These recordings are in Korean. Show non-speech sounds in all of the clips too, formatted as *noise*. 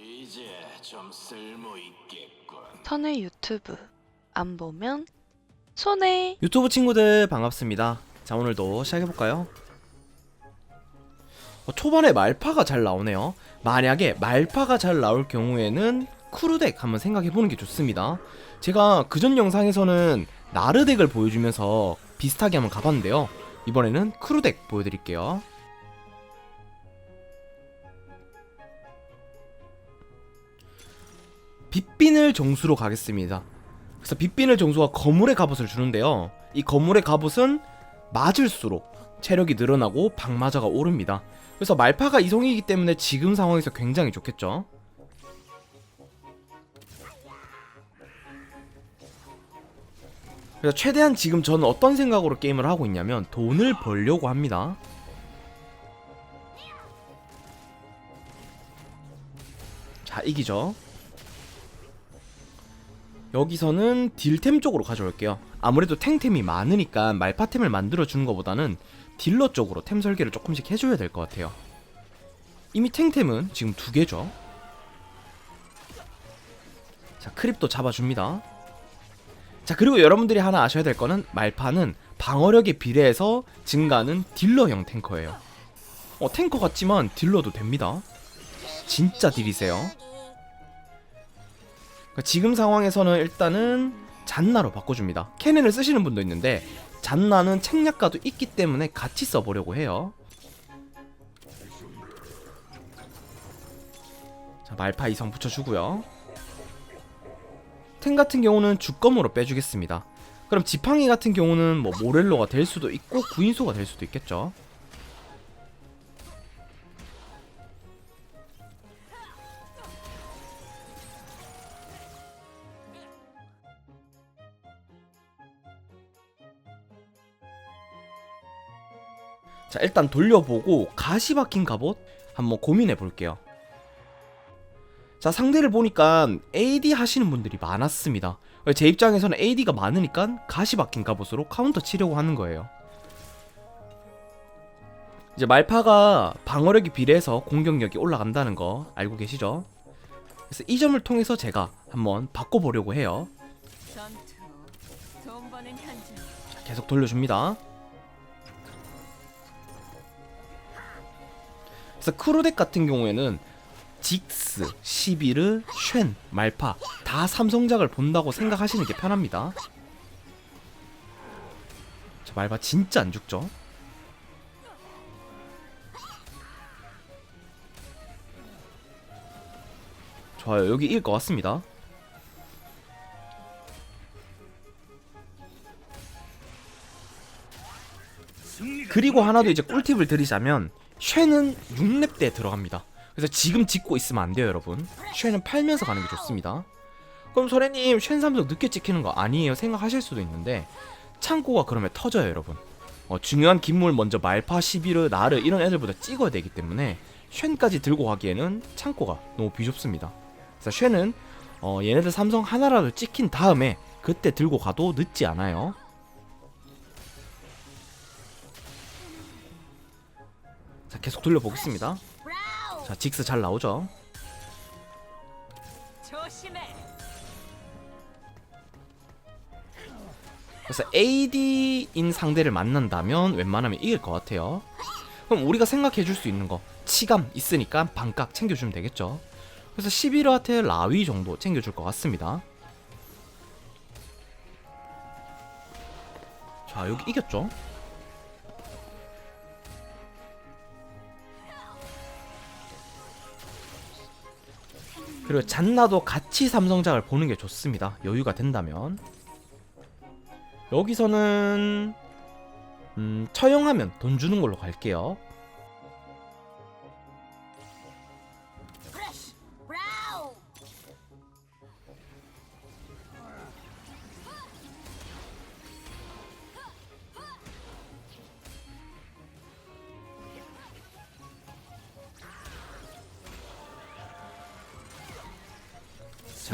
이제 좀 쓸모 있겠군. 선의 유튜브 안 보면 손해. 유튜브 친구들 반갑습니다. 자 오늘도 시작해볼까요? 어, 초반에 말파가 잘 나오네요. 만약에 말파가 잘 나올 경우에는 크루덱 한번 생각해보는 게 좋습니다. 제가 그전 영상에서는 나르덱을 보여주면서 비슷하게 한번 가봤는데요. 이번에는 크루덱 보여드릴게요. 빗빈을 정수로 가겠습니다. 그래서 빗빈을 정수가 거물의 갑옷을 주는데요. 이 거물의 갑옷은 맞을수록 체력이 늘어나고 방마자가 오릅니다. 그래서 말파가 이성이기 때문에 지금 상황에서 굉장히 좋겠죠. 그래서 최대한 지금 저는 어떤 생각으로 게임을 하고 있냐면 돈을 벌려고 합니다. 자, 이기죠. 여기서는 딜템 쪽으로 가져올게요. 아무래도 탱템이 많으니까 말파템을 만들어주는 것보다는 딜러 쪽으로 템 설계를 조금씩 해줘야 될 것 같아요. 이미 탱템은 지금 두 개죠. 자, 크립도 잡아줍니다. 자, 그리고 여러분들이 하나 아셔야 될 거는 말파는 방어력에 비례해서 증가하는 딜러형 탱커예요. 어, 탱커 같지만 딜러도 됩니다. 진짜 딜이세요. 그러니까 지금 상황에서는 일단은 잔나로 바꿔줍니다. 캐넨을 쓰시는 분도 있는데 잔나는 책략가도 있기 때문에 같이 써보려고 해요. 자 말파 이성 붙여주고요. 탱 같은 경우는 주검으로 빼주겠습니다. 그럼 지팡이 같은 경우는 뭐 모렐로가 될 수도 있고 구인수가 될 수도 있겠죠. 자 일단 돌려보고 가시 박힌 갑옷 한번 고민해 볼게요. 자 상대를 보니까 AD 하시는 분들이 많았습니다. 제 입장에서는 AD가 많으니까 가시 박힌 갑옷으로 카운터 치려고 하는 거예요. 이제 말파가 방어력이 비례해서 공격력이 올라간다는 거 알고 계시죠? 그래서 이 점을 통해서 제가 한번 바꿔보려고 해요. 계속 돌려줍니다. 그래서 크루덱 같은 경우에는 직스, 시비르, 쉔, 말파 다 삼성작을 본다고 생각하시는 게 편합니다. 자, 말파 진짜 안 죽죠? 좋아요. 여기 이길 것 같습니다. 그리고 하나 더 이제 꿀팁을 드리자면 쉐는 6렙 때 들어갑니다. 그래서 지금 짓고 있으면 안 돼요, 여러분. 쉐는 팔면서 가는 게 좋습니다. 그럼 소래님 쉔 삼성 늦게 찍히는 거 아니에요 생각하실 수도 있는데 창고가 그러면 터져요, 여러분. 어, 중요한 기물 먼저 말파, 시비르, 나르 이런 애들보다 찍어야 되기 때문에 쉔까지 들고 가기에는 창고가 너무 비좁습니다. 그래서 쉔은 어, 얘네들 삼성 하나라도 찍힌 다음에 그때 들고 가도 늦지 않아요. 계속 돌려보겠습니다. 자 직스 잘 나오죠. 그래서 AD인 상대를 만난다면 웬만하면 이길 것 같아요. 그럼 우리가 생각해 줄 수 있는 거 치감 있으니까 반각 챙겨주면 되겠죠. 그래서 11화한테 라위 정도 챙겨줄 것 같습니다. 자 여기 이겼죠? 그리고 잔나도 같이 삼성작을 보는 게 좋습니다. 여유가 된다면. 여기서는 음, 처형하면 돈 주는 걸로 갈게요.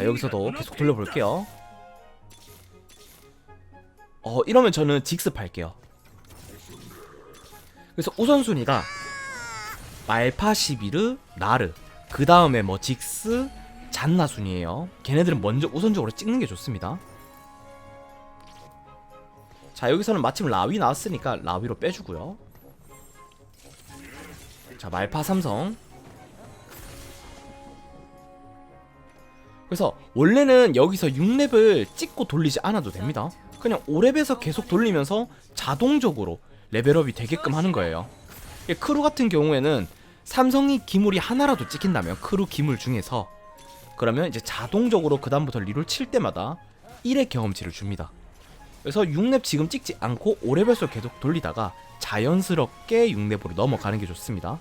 자 여기서도 계속 돌려볼게요. 어 이러면 저는 직습할게요. 그래서 우선순위가 말파 시비르 나르 그 다음에 뭐 직스, 잔나 순이에요. 걔네들은 먼저 우선적으로 찍는 게 좋습니다. 자 여기서는 마침 라위 나왔으니까 라위로 빼주고요. 자 말파 삼성. 그래서 원래는 여기서 6렙을 찍고 돌리지 않아도 됩니다. 그냥 5렙에서 계속 돌리면서 자동적으로 레벨업이 되게끔 하는 거예요. 이 크루 같은 경우에는 삼성이 기물이 하나라도 찍힌다면 크루 기물 중에서 그러면 이제 자동적으로 그 다음부터 리롤 칠 때마다 1의 경험치를 줍니다. 그래서 6렙 지금 찍지 않고 5렙에서 계속 돌리다가 자연스럽게 6렙으로 넘어가는 게 좋습니다.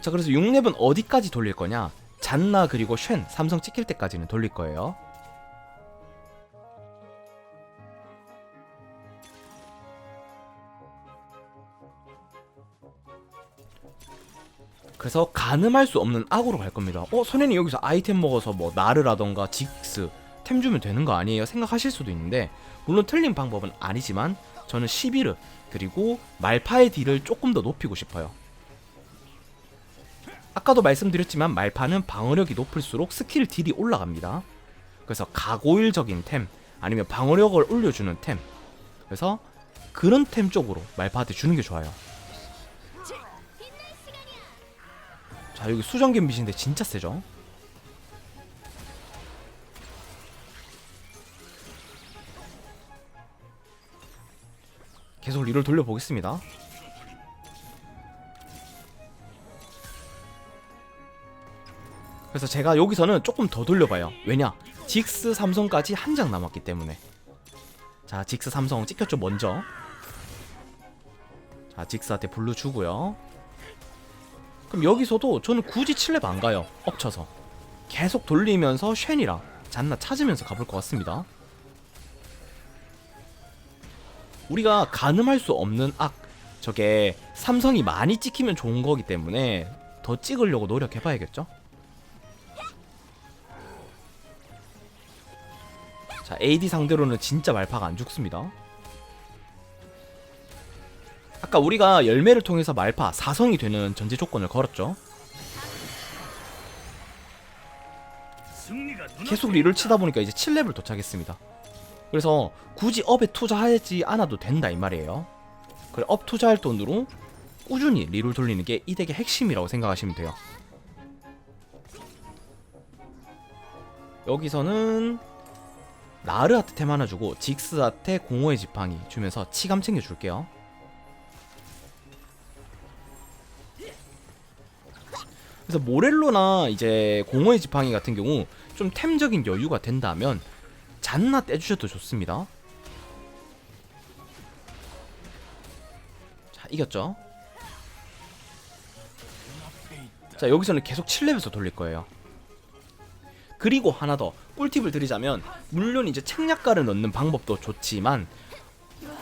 자 그래서 6렙은 어디까지 돌릴 거냐? 잔나 그리고 쉔 삼성 찍힐 때까지는 돌릴 거예요. 그래서 가늠할 수 없는 악으로 갈 겁니다. 어, 선생님 여기서 아이템 먹어서 뭐 나르라던가 직스 템 주면 되는 거 아니에요? 생각하실 수도 있는데 물론 틀린 방법은 아니지만 저는 11르 그리고 말파의 딜을 조금 더 높이고 싶어요. 아까도 말씀드렸지만 말파는 방어력이 높을수록 스킬 딜이 올라갑니다. 그래서 가고일적인 템 아니면 방어력을 올려주는 템 그래서 그런 템 쪽으로 말파한테 주는 게 좋아요. 자 여기 수정 갬빗인데 진짜 세죠? 계속 리를 돌려보겠습니다. 그래서 제가 여기서는 조금 더 돌려봐요. 왜냐? 직스 삼성까지 한 장 남았기 때문에. 자, 직스 삼성 찍혔죠 먼저. 자, 직스한테 블루 주고요. 그럼 여기서도 저는 굳이 7렙 안 가요. 엎쳐서. 계속 돌리면서 쉔이랑 잔나 찾으면서 가볼 것 같습니다. 우리가 가늠할 수 없는 악 저게 삼성이 많이 찍히면 좋은 거기 때문에 더 찍으려고 노력해봐야겠죠? 자 AD 상대로는 진짜 말파가 안 죽습니다. 아까 우리가 열매를 통해서 말파 4성이 되는 전제 조건을 걸었죠. 계속 리를 치다 보니까 이제 7렙을 도착했습니다. 그래서 굳이 업에 투자하지 않아도 된다 이 말이에요. 그래 업 투자할 돈으로 꾸준히 리를 돌리는 게 이 덱의 핵심이라고 생각하시면 돼요. 여기서는 나르한테 템 하나 주고 직스한테 공허의 지팡이 주면서 치감 챙겨줄게요. 그래서 모렐로나 이제 공허의 지팡이 같은 경우 좀 템적인 여유가 된다면 잔나 떼주셔도 좋습니다. 자 이겼죠? 자 여기서는 계속 7렙에서 돌릴 거예요. 그리고 하나 더 꿀팁을 드리자면 물론 이제 책략가를 넣는 방법도 좋지만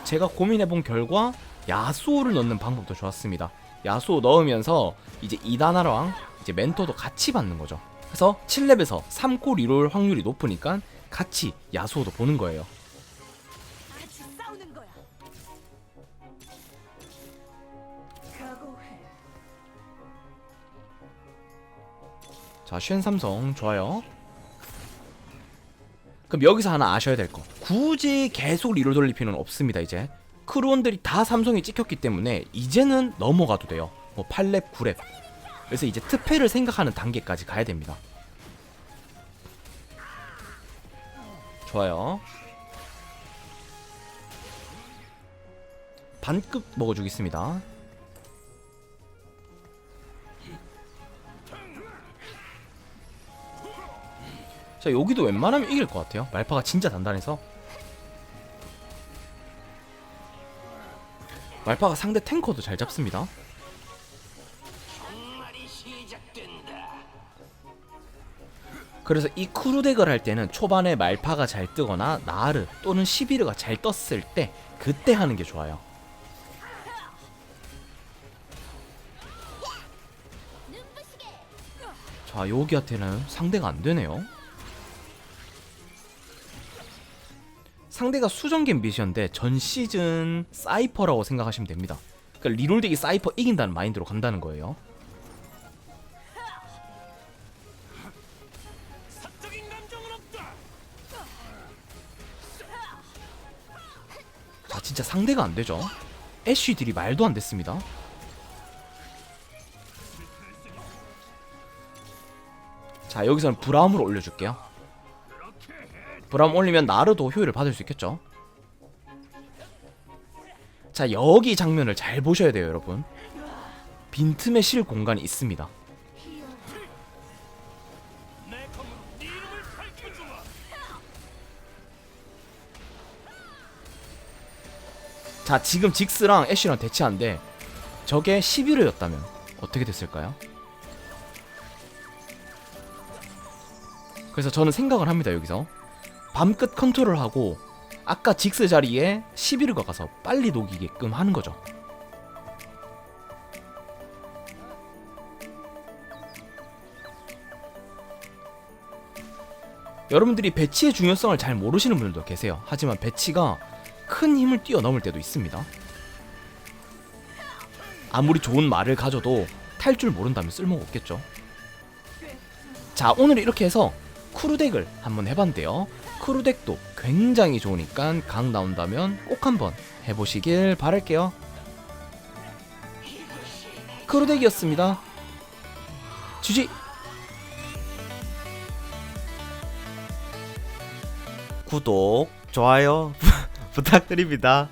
제가 고민해본 결과 야수호를 넣는 방법도 좋았습니다. 야수호 넣으면서 이제 이다나랑 이제 멘토도 같이 받는 거죠. 그래서 7렙에서 3코 리롤 확률이 높으니까 같이 야수호도 보는 거예요. 자, 쉔 삼성 좋아요. 그럼 여기서 하나 아셔야 될 거. 굳이 계속 리롤 돌릴 필요는 없습니다, 이제. 크루원들이 다 삼성이 찍혔기 때문에 이제는 넘어가도 돼요. 뭐 8렙, 9렙. 그래서 이제 특패를 생각하는 단계까지 가야 됩니다. 좋아요. 반급 먹어주겠습니다. 자 여기도 웬만하면 이길 것 같아요. 말파가 진짜 단단해서. 말파가 상대 탱커도 잘 잡습니다. 그래서 이 크루덱을 할 때는 초반에 말파가 잘 뜨거나 나르 또는 시비르가 잘 떴을 때 그때 하는 게 좋아요. 자 여기한테는 상대가 안 되네요 상대가 수정 갬빗이었는데 전 시즌 사이퍼라고 생각하시면 됩니다. 그러니까 리롤덱이 사이퍼 이긴다는 마인드로 간다는 거예요. 자 진짜 상대가 안 되죠. 애쉬들이 말도 안 됐습니다. 자 여기서는 브라움으로 올려줄게요. 브라움 올리면 나르도 효율을 받을 수 있겠죠. 자 여기 장면을 잘 보셔야 돼요 여러분. 빈틈에 실 공간이 있습니다. 자 지금 직스랑 애쉬랑 대치한데 저게 11호였다면 어떻게 됐을까요? 그래서 저는 생각을 합니다 여기서 밤끝 컨트롤하고 아까 직스 자리에 11호가 가서 빨리 녹이게끔 하는 거죠 여러분들이 배치의 중요성을 잘 모르시는 분들도 계세요 하지만 배치가 큰 힘을 뛰어넘을 때도 있습니다. 아무리 좋은 말을 가져도 탈 줄 모른다면 쓸모가 없겠죠. 자, 오늘 이렇게 해서 크루덱을 한번 해봤는데요. 크루덱도 굉장히 좋으니까 강 나온다면 꼭 한번 해보시길 바랄게요. 크루덱이었습니다. GG! 구독, 좋아요 *laughs* 부탁드립니다.